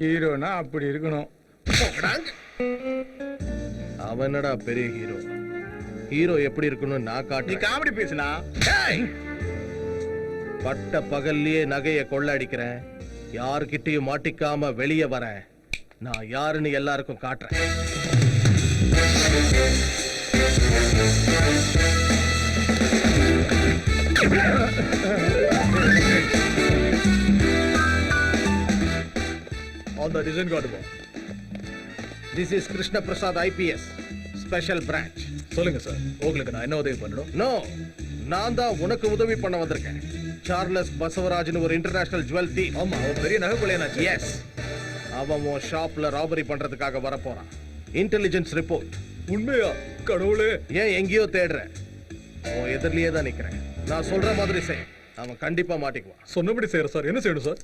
ஹீரோனா அப்படி இருக்கணும். அவன் என்னடா பெரிய ஹீரோ. ஹீரோ எப்படி இருக்கணும்னு நான் நீ காட்டுறேன் காமெடி பேசுனா. பட்ட பகல்லையே நகைய கொள்ள அடிக்கிறேன் யார்கிட்டயும் மாட்டிக்காம வெளியே வரேன். நான் யாருன்னு எல்லாருக்கும் காட்டுறேன். அந்த டிசைன் காட்டுவோம் this is Krishna Prasad IPS special branch சொல்லுங்க சார் உங்களுக்கு நான் என்ன உதவி பண்ணணும்? நோ நான் தான் உனக்கு உதவி பண்ண வந்திருக்கேன். சார்லஸ் பசவராஜ்னு ஒரு இன்டர்நேஷனல் ஜுவல் தீ ஆமா அவன் பெரிய நகை கொள்ளையனாச்சு எஸ் அவன் உன் ஷாப்ல ராபரி பண்றதுக்காக வர போறான் இன்டெலிஜென்ஸ் ரிப்போர்ட் உண்மையா? கடவுளே. ஏன் எங்கேயோ தேடுற? உன் எதிரிலேயே தான் நிக்கிறேன். நான் சொல்ற மாதிரி செய். அவன் கண்டிப்பா மாட்டிக்குவான். சொன்னபடி செய்யற சார் என்ன செய்யணும் சார்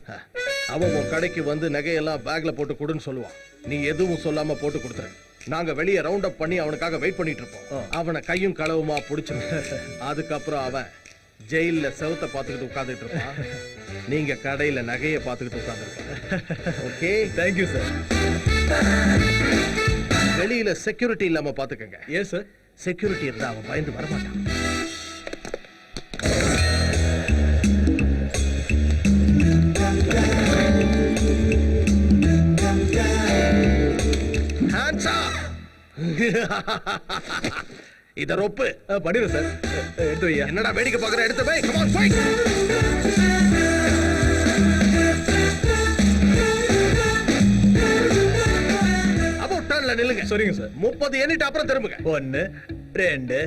அவன் உன் கடைக்கு வந்து நகையெல்லாம் பேக்ல போட்டு கொடுன்னு சொல்லுவான். நீ எதுவும் சொல்லாம போட்டு கொடுத்துரு. நாங்க வெளியே ரவுண்ட் அப் பண்ணி அவனுக்காக வெயிட் பண்ணிட்டு இருப்போம். அவனை கையும் களவுமா புடிச்சு அதுக்கப்புறம் அவன் ஜெயில்ல செவுத்த பார்த்துக்கிட்டு உட்கார்ந்துட்டு இருப்பான். நீங்க கடையில நகையை பார்த்துக்கிட்டு உட்கார்ந்துருப்பாங்க. ஓகே தேங்க்யூ சார் வெளியில செக்யூரிட்டி இல்லாம பாத்துக்கங்க ஏன் சார் செக்யூரிட்டி இருந்தா அவன் பயந்து வரமாட்டான். இத ரொப்பு. பண்ணிடுறேன் சார். எடுத்து வையா. என்னடா வேடிக்கை பார்க்கற? எடுத்து போய் அபவுட் டர்ன்ல நில்லுங்க. சரிங்க சார். முப்பது எண்ணிட்டு அப்புறம் திரும்புங்க. ஒன்னு ரெண்டு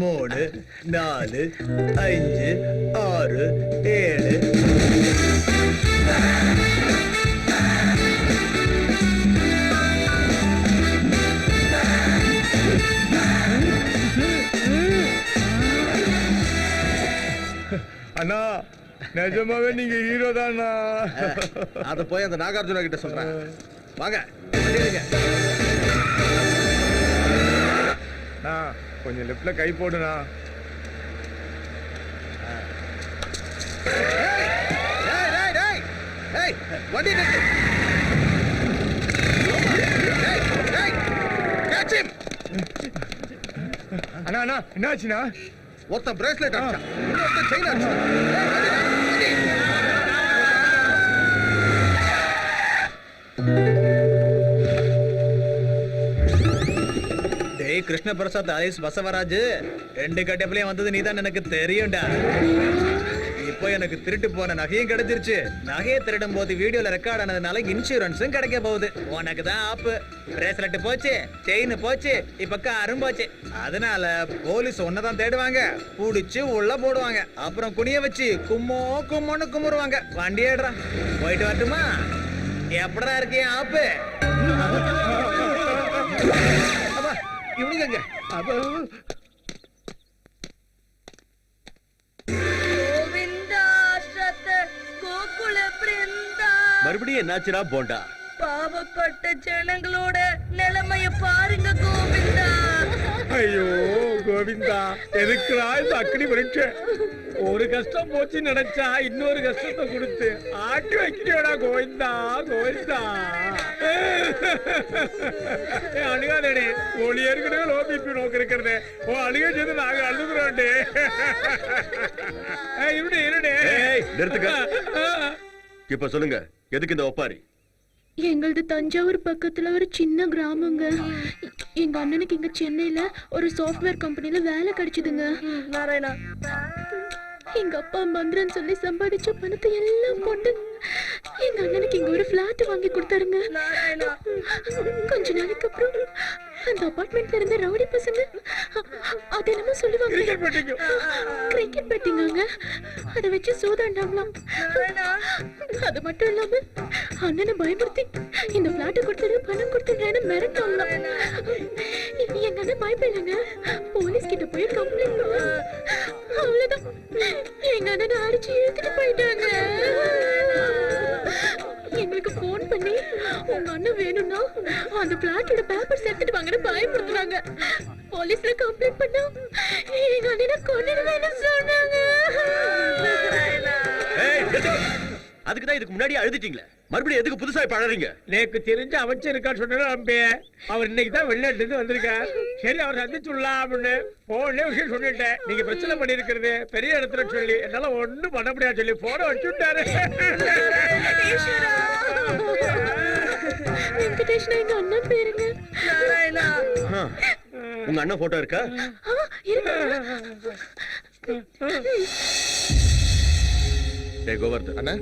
மூணு நாலு அஞ்சு ஆறு ஏழு நிஜமாவே நீங்க ஹீரோ தானா அத போய் அந்த நாகார்ஜுனா கிட்ட சொல்றேன் வாங்க கொஞ்சம் லெஃப்ட்ல கை. டேய், வண்டி. அண்ணா அண்ணா என்னாச்சுண்ணா ஒருத்தன் bracelet அடிச்சான். இன்னொருத்தன் chain அடிச்சான். கிருஷ்ணபிரசாத் கிருஷ்ண பிரசாத் ரெண்டு கட்டப்பிலையும் வந்தது நீதான் எனக்கு தெரியும்டா. இப்போ எனக்கு திருட்டு போன நகையும் கிடைச்சிருச்சு. நகையை திருடும் போது வீடியோல ரெக்கார்ட் ஆனதுனால இன்சூரன்ஸும் கிடைக்க போகுது. உனக்கு தான் ஆப்பு. பிரேஸ்லெட் போச்சு செயின் போச்சு இப்ப காரும் போச்சு. அதனால போலீஸ் தான் தேடுவாங்க. புடிச்சு உள்ள போடுவாங்க. அப்புறம் குனிய வச்சு கும்மோ கும்மோன்னு கும்பிடுவாங்க வண்டி ஏடுறா போயிட்டு வரட்டுமா? எப்படா இருக்கேன் ஆப்பு? இவனுங்க? அப்பா, கோவிந்தாஸ்ரத்த கோகுல பிருந்தா. மறுபடியும் என்னாச்சுடா போண்டா? பாவப்பட்ட ஜனங்களோட நிலைமைய பாருங்க கோவிந்தா. ஐயோ கோவிந்தா எதுக்குடா இந்த அக்னி பரீட்சை ஒரு கஷ்டம் போச்சு நினைச்சா இன்னொரு கஷ்டத்தை கொடுத்து ஆட்டி வைக்கிறியோடா கோவிந்தா கோவிந்தா. அழுகாதேடே. ஒளி ஏற்கனவே லோ பிபி நோக்கு இருக்கிறது. ஓ அழுக செய்து நாங்க அழுகுறோண்டே ஏய், இருடே இருடே. ஏய், நிறுத்துங்க. இப்ப சொல்லுங்க எதுக்கு இந்த ஒப்பாரி? எங்களது தஞ்சாவூர் பக்கத்துல ஒரு சின்ன கிராமங்க. எங்க அண்ணனுக்கு இங்க சென்னையில ஒரு சாஃப்ட்வேர் கம்பெனில வேலை கிடைச்சதுங்க. நாராயணா. எங்க அப்பா மந்திரன் சொல்லி சம்பாதிச்ச பணத்தை எல்லாம் கொண்டு எங்க அண்ணனுக்கு இங்க ஒரு பிளாட் வாங்கி கொடுத்தாருங்க. கொஞ்ச நாளைக்கு அப்புறம் அந்த அபார்ட்மெண்ட்ல இருந்த ரவுடி பசங்க அது என்னமோ சொல்லுவாங்க. கிரிக்கெட் பேட்டிங்காங்க. அதை வச்சு சூதாண்டாங்களாம். அது மட்டும் இல்லாம அண்ணனை பயமுறுத்தி இந்த பிளாட்டை கொடுத்துரு பணம் கொடுத்துடுறேன்னு மிரட்டாங்களாம் எங்க அண்ணன் பயப்படலைங்க போலீஸ் கிட்ட போய் கம்ப்ளைண்ட் அவ்வளவுதான். எங்க அண்ணனை அடிச்சு இழுத்துட்டு போயிட்டாங்க. எங்களுக்கு ஃபோன் பண்ணி உங்க அண்ணன் வேணும்னா அந்த பிளாட்டோட பேப்பர்ஸ் எடுத்துட்டு வாங்கன்னு பயப்படுத்துறாங்க போலீஸ்ல கம்ப்ளைண்ட் பண்ணா எங்க அண்ணனை கொண்டுடுவேன்னு அதுக்கு தான் இதுக்கு முன்னாடி அழுதுட்டீங்களே. மறுபடியும் எதுக்கு புதுசா பழறீங்க நேக்கு தெரிஞ்ச அமைச்சர் இருக்கான்னு சொன்னா நம்பி அவர் இன்னைக்கு தான் வெளிநாட்டுல இருந்து வந்திருக்கார். சரி அவர் சந்திச்சுடலாம் அப்படின்னு போனே விஷயம் சொல்லிட்டேன். நீங்க பிரச்சனை பண்ணிருக்கிறது பெரிய இடத்துல சொல்லி என்னால ஒண்ணும் பண்ண முடியாது சொல்லி போன வச்சுட்டாரு வெங்கடேஷ்னா எங்க அண்ணன் பேருங்க. நாராயணா ஆ. உங்க அண்ணன் போட்டோ இருக்கா? டேய் கோவர்தன். அண்ணா.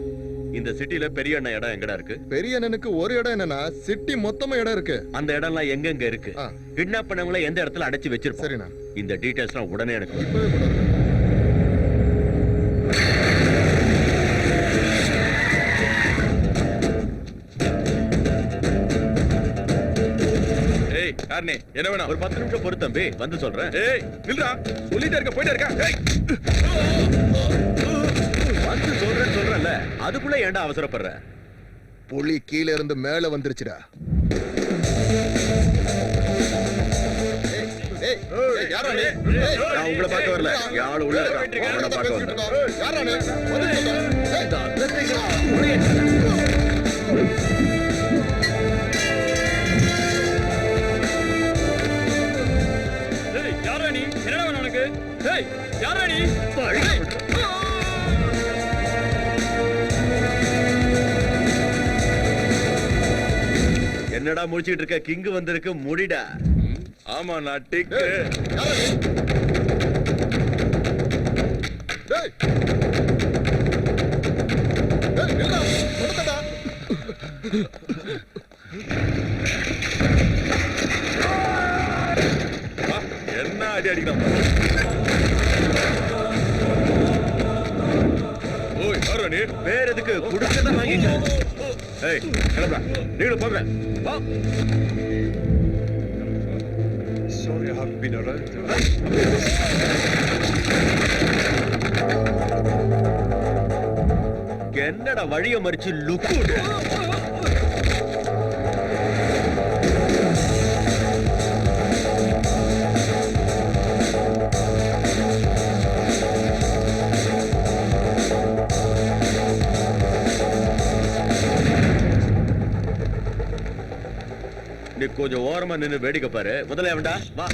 இந்த சிட்டில பெரிய அண்ணன் இடம் எங்கடா இருக்கு? பெரிய அண்ணனுக்கு ஒரு இடம் என்னன்னா சிட்டி மொத்தமா இடம் இருக்கு. அந்த இடம்லாம் எங்கெங்க இருக்கு. கிட்னாப் பண்ணவங்கள எந்த இடத்துல அடைச்சு வச்சிருப்போம்? சரிண்ணா. இந்த டீடைல்ஸ்லாம் உடனே எனக்கு. இப்பவே கொண்டு வரேன். ஏய் கார்னே என்ன வேணும்? ஒரு பத்து நிமிஷம் பொறு தம்பி வந்து சொல்றேன். ஏய் நில்றா. சொல்லிட்டே இருக்க போயிட்டே இருக்கா. ஏய். வந்து சொல்றேன் சொல்றேன்ல அதுக்குள்ள ஏன்டா அவசரப்படுற? புலி கீழ இருந்து மேல வந்துருச்சுடா. நான் உங்களை பார்க்க வரல. யாழ் உள்ள இருக்கான். அவனை பார்க்க வந்தேன். யாரா நீ? என்னடா உனக்கு? ஏய், யாரா நீ என்னடா முடிச்சிட்டு இருக்க? கிங்கு வந்திருக்கு முடிடா. ஆமா நான் டிக். என்ன அடி அடிக்கலாம் ஓய் நீ வேற எதுக்கு? குடுக்கறத வாங்கிக்க. ஏய் கிளம்புடா. நீங்களும் போங்க. வா Sorry, I have been around. என்னடா வழிய மறிச்சு லுக்கு கொஞ்சம் ஓரமா நின்னு வேடிக்கை பாரு. முதல்ல வேண்டா வா.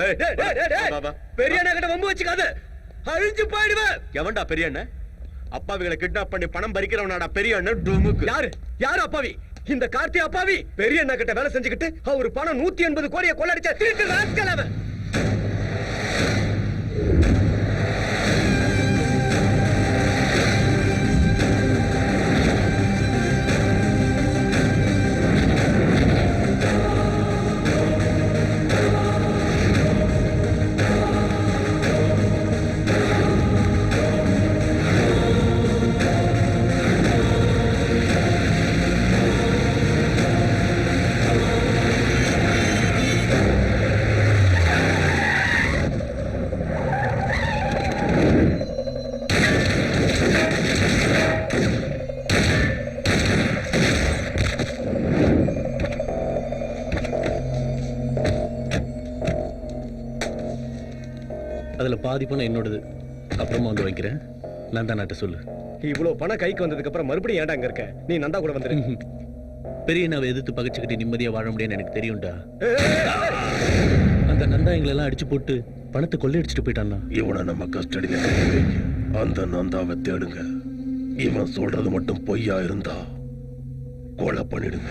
ஏய், வா, வா. பெரிய அண்ணா கிட்ட வம்பு வச்சுக்காத. அழிஞ்சு போயிடுவேன் எவன்டா பெரிய அண்ணன் அப்பாவிகளை கிட்னாப் பண்ணி பணம் பறிக்கிறவனாடா பெரிய அண்ணன் டுமுக்கு. யாரு? யாரு அப்பாவி? இந்த கார்த்தி அப்பாவி? பெரிய அண்ணா கிட்ட வேலை செஞ்சுக்கிட்டு அவர் பணம் நூத்தி எண்பது கோடியை கொள்ளடிச்ச திருட்டு ராஸ்கல் அவன். அதுல பாதி பணம் என்னோடது. அப்புறமா வந்து வைக்கிறேன் நந்தா நாட்ட சொல்லு. இவ்வளவு பணம் கைக்கு வந்ததுக்கு அப்புறம் மறுபடியும் ஏன்டா அங்க இருக்க? நீ நந்தா கூட வந்துரு. பெரிய நாவை எதிர்த்து பகைச்சுக்கிட்டு நிம்மதியா வாழ முடியும்னு எனக்கு தெரியும்டா. அந்த நந்தா எங்களை எல்லாம் அடிச்சு போட்டு பணத்தை கொள்ளையடிச்சிட்டு போயிட்டான்னா இவனை நம்ம கஸ்டடியில அந்த நந்தாவை தேடுங்க. இவன் சொல்றது மட்டும் பொய்யா இருந்தா கொலை பண்ணிடுங்க.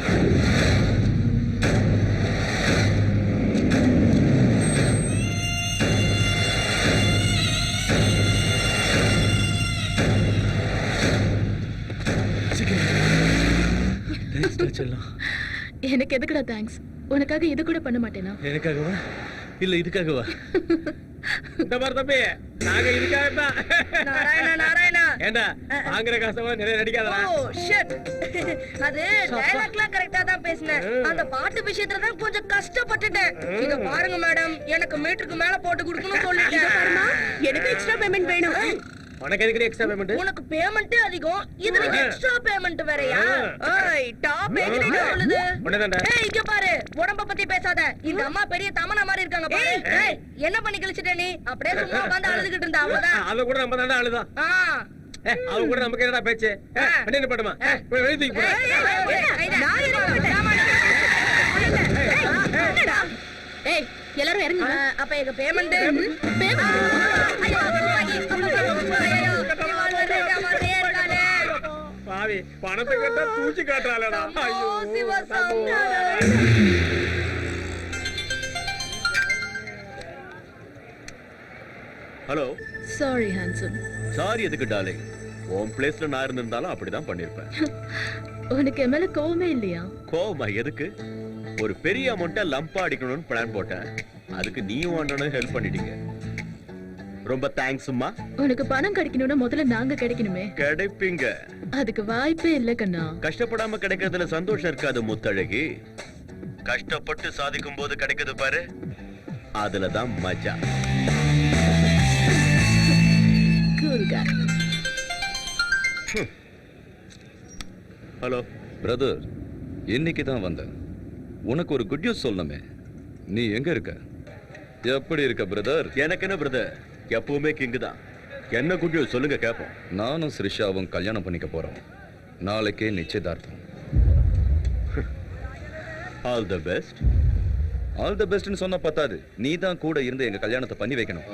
செல்லம். எனக்கு எதுக்குடா தேங்க்ஸ் உனக்காக இது கூட பண்ண மாட்டேனா? எனக்காகவா? இல்ல இதுக்காகவா? இந்த மாதிரி தம்பி நாங்க இதுக்காக தான் நாராயணா நாராயணா. ஏண்டா வாங்குற காசவா நிறைய ஓ ஷிட் அது டயலாக்லாம் கரெக்டா தான் பேசினேன். அந்த பாட்டு விஷயத்துல தான் கொஞ்சம் கஷ்டப்பட்டுட்டேன். இத பாருங்க மேடம் எனக்கு மீட்டருக்கு மேல போட்டு கொடுக்கணும் சொல்லிட்டேன். எனக்கு எக்ஸ்ட்ரா பேமெண்ட் வேணும். உனக்கு எதுக்கு எக்ஸ்ட்ரா பேமெண்ட் உனக்கு பேமெண்ட் அதிகம். இதுல எக்ஸ்ட்ரா பேமெண்ட் வேறயா? ஏய் டாப் எங்க சொல்லுது? உன்னதான்டா. ஏய் இங்க பாரு. உடம்ப பத்தி பேசாத. இந்த அம்மா பெரிய தமனா மாதிரி இருக்காங்க பாரு. ஏய். என்ன பண்ணி கழிச்சிட்ட நீ? அப்படியே சும்மா உட்கார்ந்து அழுதுகிட்டு இருந்தா அவ்வளவுதான். அத கூட நம்ம தாண்டா அழுதான் ஆ. அவ கூட நமக்கு என்னடா பேச்சு? என்ன பண்ணுமா வெளியே தூக்கி ஏய், நான் இருக்க மாட்டேன். ஆமா, ஏய், என்னடா? ஏய் எல்லாரும் இறங்கி ஆ, அப்ப எங்க பேமெண்ட் பாவி பணத்தை கேட்டா தூச்சி காட்டுறாளடா ஐயோ ஹலோ சாரி ஹான்சம் சாரி எதுக்கு டார்லிங் உன் பிளேஸ்ல நான் இருந்திருந்தாலும் அப்படிதான் பண்ணிருப்பேன் உனக்கு என் மேல கோவமே இல்லையா கோவமா எதுக்கு ஒரு பெரிய அமௌண்ட்டை லம்பா அடிக்கணும்னு பிளான் போட்டேன். அதுக்கு நீயும் அண்ணனும் ஹெல்ப் பண்ணிட்டீங்க. ரொம்ப தேங்க்ஸ்மா உனக்கு பணம் கிடைக்கணும்னா முதல்ல நாங்க கிடைக்கணுமே. கிடைப்பீங்க. அதுக்கு வாய்ப்பே இல்ல கண்ணா. கஷ்டப்படாம கிடைக்கிறதுல சந்தோஷம் இருக்காது முத்தழகி. கஷ்டப்பட்டு சாதிக்கும் போது கிடைக்குது பாரு. அதுலதான் மஜா. ஹலோ பிரதர் இன்னைக்கு தான் வந்தேன். உனக்கு ஒரு குட் நியூஸ் சொல்லணுமே. நீ எங்க இருக்க? எப்படி இருக்க பிரதர் எனக்கு என்ன பிரதர் எப்பவுமே கிங்கு தான். என்ன குட்டியோ சொல்லுங்க கேட்போம் நானும் ஸ்ரிஷாவும் கல்யாணம் பண்ணிக்க போறோம். நாளைக்கே நிச்சயதார்த்தம். All the best all the பெஸ்ட்னு சொன்னா பத்தாது. நீ தான் கூட இருந்து எங்க கல்யாணத்தை பண்ணி வைக்கணும்.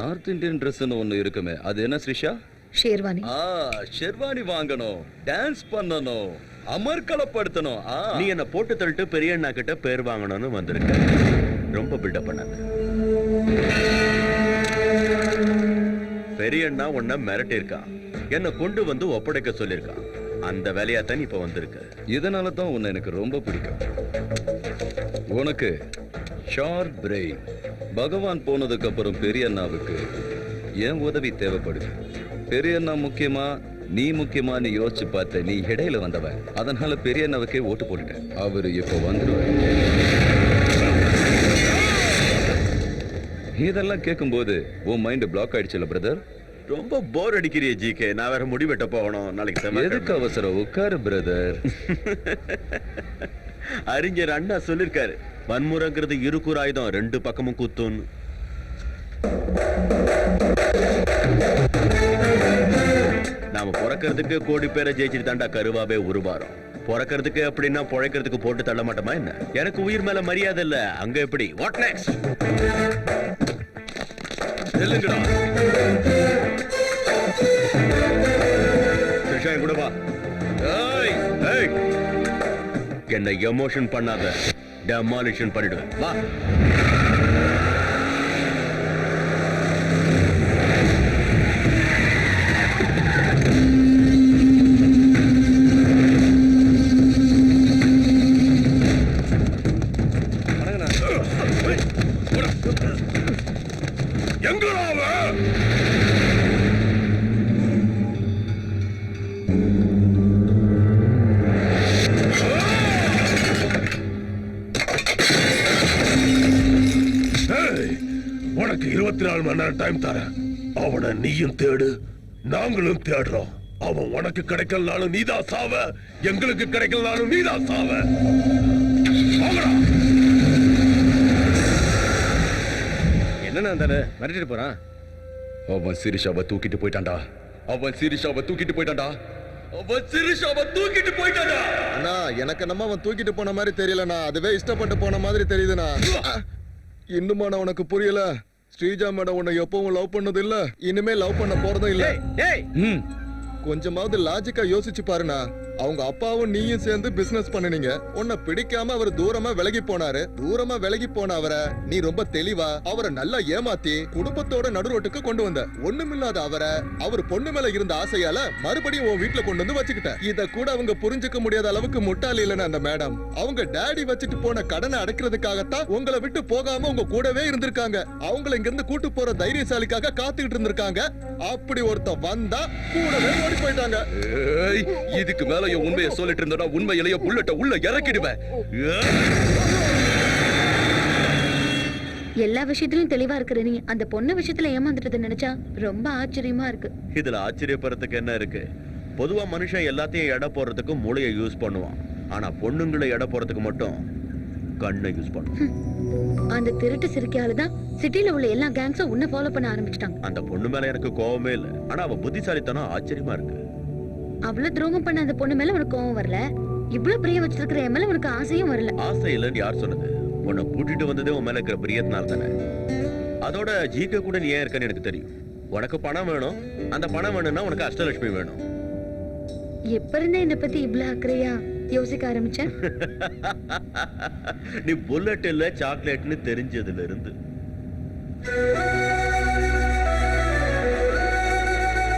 நார்த் இந்தியன் ட்ரெஸ்னு ஒன்று இருக்குமே. அது என்ன ஸ்ரிஷா ஷேர்வானி. ஆ ஷெர்வானி வாங்கணும். டான்ஸ் பண்ணணும். அமர்க்கலப்படுத்தணும். ஆ. நீ என்ன போட்டு தள்ளிட்டு பெரிய அண்ணா கிட்ட பேர் வாங்கணும்னு வந்திருக்க. ரொம்ப பில்டப் பண்ணாத. பெரிய அண்ணா உன்னை மிரட்டி இருக்கான் என்ன கொண்டு வந்து ஒப்படைக்க சொல்லியிருக்கான். அந்த வேலையா தான் இப்ப வந்திருக்க. இதனால தான் உன்னை எனக்கு ரொம்ப பிடிக்கும். உனக்கு ஷார்ப் பிரெயின் பகவான் போனதுக்கு அப்புறம் பெரிய அண்ணாவுக்கு என் உதவி தேவைப்படுது? பெரிய அண்ணா முக்கியமா நீ முக்கியமான்னு யோசிச்சு பார்த்த நீ இடையில வந்தவன். அதனால பெரிய அண்ணாவுக்கே ஓட்டு போட்டுட்டேன் அவரு இப்போ வந்துருவாரு? இதெல்லாம் கேட்கும்போது உன் மைண்ட் பிளாக் ஆயிடுச்சுல பிரதர் ரொம்ப போர் அடிக்கிறிய ஜிகே. நான் வேற முடி வெட்ட போகணும். நாளைக்கு எதுக்கு. அவசரம் உட்காரு பிரதர் அறிஞர் அண்ணா சொல்லிருக்காரு. வன்முறைங்கிறது இருக்குற ஆயுதம் ரெண்டு பக்கமும் குத்துன்னு நாம பிறக்கிறதுக்கு கோடி பேரை ஜெயிச்சுட்டு தாண்டா கருவாவே உருவாரோம் பிறக்கிறதுக்கு அப்படின்னா பிழைக்கிறதுக்கு போட்டு தள்ள மாட்டோமா என்ன? எனக்கு உயிர் மேல மரியாதை இல்ல. அங்க எப்படி? வாட் நெக்ஸ்ட் நெல்லுங்கடா கிருஷ்ணன் கூட வா. ஏய் ஏய். என்ன எமோஷன் பண்ணாத. டெமாலிஷன் பண்ணிடுவேன். வா. நேரம் டைம் தரேன். அவனை நீயும் தேடு. நாங்களும் தேடுறோம். அவன் உனக்கு கிடைக்கலனாலும் நீதான் சாவ. எங்களுக்கு கிடைக்கலனாலும் நீதான் சாவ. என்னன்னா தானே மிரட்டிட்டு போறான். அவன் சிரிஷாவை தூக்கிட்டு போயிட்டான்டா. அவன் சிரிஷாவை தூக்கிட்டு போயிட்டான்டா. அவன் சிரிஷாவை தூக்கிட்டு போயிட்டான்டா. அண்ணா எனக்கு நம்ம அவன் தூக்கிட்டு போன மாதிரி தெரியலண்ணா. அதுவே இஷ்டப்பட்டு போன மாதிரி தெரியுதுண்ணா. இன்னுமா உனக்கு புரியல? ஸ்ரீஜா மேடம் உன்னை எப்பவும் லவ் பண்ணது இல்ல. இனிமே லவ் பண்ண போறதும் இல்ல. கொஞ்சமாவது லாஜிக்கா யோசிச்சு பாருண்ணா. அவங்க அப்பாவும் நீயும் சேர்ந்து பிசினஸ் பண்ணுனீங்க. உன்னை பிடிக்காம அவர் தூரமா விலகி போனாரு. தூரமா விலகி போன அவரை நீ ரொம்ப தெளிவா அவரை நல்லா ஏமாத்தி குடும்பத்தோட நடுரோட்டுக்கு கொண்டு வந்த. ஒண்ணுமில்லாத அவரை அவர் பொண்ணு மேல இருந்த ஆசையால மறுபடியும் உன் வீட்டுல கொண்டு வந்து வச்சுக்கிட்ட. இத கூட அவங்க புரிஞ்சுக்க முடியாத அளவுக்கு முட்டாளி இல்லைன்னு அந்த மேடம் அவங்க டேடி வச்சுட்டு போன கடனை அடைக்கிறதுக்காகத்தான் உங்களை விட்டு போகாம உங்க கூடவே இருந்திருக்காங்க. அவங்கள இங்க இருந்து கூட்டு போற தைரியசாலிக்காக காத்துக்கிட்டு இருந்திருக்காங்க. அப்படி ஒருத்தன் வந்தா கூடவே ஓடி போயிட்டாங்க. ஏய் இதுக்கு மேல என் உண்மையை சொல்லிட்டு இருந்தனா உண்மையிலேயே புல்லட்ட உள்ள இறக்கிடுவேன். ஏய். எல்லா விஷயத்திலயும் தெளிவா இருக்கிற நீ அந்த பொண்ணு விஷயத்துல ஏமாந்துட்டதை நினைச்சா ரொம்ப ஆச்சரியமா இருக்கு. இதுல ஆச்சரியப்படுறதுக்கு என்ன இருக்கு? பொதுவா மனுஷன் எல்லாத்தையும் எடை போடுறதுக்கு மூளையை யூஸ் பண்ணுவான். ஆனா பொண்ணுங்களை எடை போடுறதுக்கு மட்டும் கண்ணை யூஸ் பண்ணுவான் அந்த திருட்டு சிரிக்கையால தான் சிட்டில உள்ள எல்லா கேங்ஸும் உன்னை ஃபாலோ பண்ண ஆரம்பிச்சிட்டாங்க. அந்த பொண்ணு மேல எனக்கு கோவமே இல்ல. ஆனா அவ புத்திசாலித்தனம் ஆச்சரியமா இருக்கு. அவ்வளவு துரோகம் பண்ண அந்த பொண்ணு மேல உனக்கு கோவம் வரல? இவ்வளவு பிரிய வச்சிருக்கிற என் மேல உனக்கு ஆசையும் வரல. ஆசை இல்லைன்னு யார் சொன்னது? உன்னை கூட்டிட்டு வந்ததே உன் மேல இருக்கிற பிரியத்தினால தானே. அதோட ஜிகே கூட நீ ஏன் இருக்கன்னு எனக்கு தெரியும். உனக்கு பணம் வேணும். அந்த பணம் வேணும்னா உனக்கு அஷ்டலட்சுமி வேணும். எப்ப இருந்தே என்னை பத்தி இவ்வளவு அக்கறையா? யோசிக்க ஆரம்பிச்ச நீ புல்லட் இல்ல சாக்லேட்னு தெரிஞ்சதுல இருந்து.